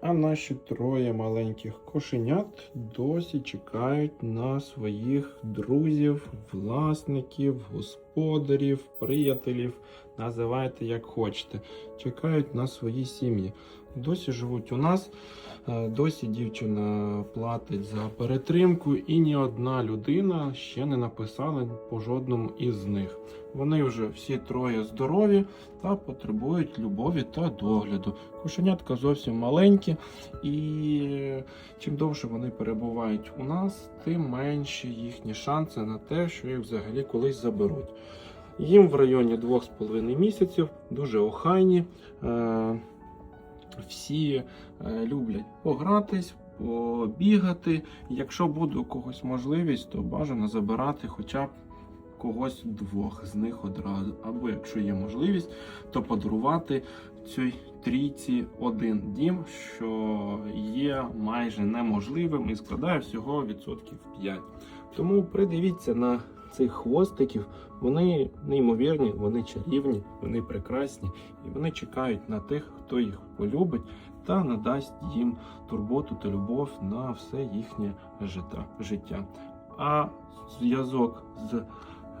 А наші троє маленьких кошенят досі чекають на своїх друзів, власників, господарів, приятелів, називайте як хочете. Чекають на свої сім'ї. Досі живуть у нас, е, досі дівчина платить за перетримку, і ні одна людина ще не написала по жодному із них. Вони вже всі троє здорові та потребують любові та догляду. Кошенятка зовсім маленькі, і чим довше вони перебувають у нас, тим менші їхні шанси на те, що їх взагалі колись заберуть. Їм в районі 2,5 місяців, дуже охайні. Всі е, люблять погратись, побігати. Якщо буде у когось можливість, то бажано забирати хоча б когось двох з них одразу. Або якщо є можливість, то подарувати цій трійці один дім, що є майже неможливим і складає всього відсотків 5. Тому придивіться на цих хвостиків. Вони неймовірні, вони чарівні, вони прекрасні і вони чекають на тих, хто їх полюбить та надасть їм турботу та любов на все їхнє життя. А зв'язок з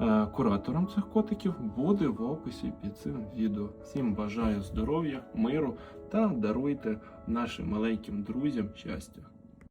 е, куратором цих котиків буде в описі під цим відео. Всім бажаю здоров'я, миру та даруйте нашим маленьким друзям щастя.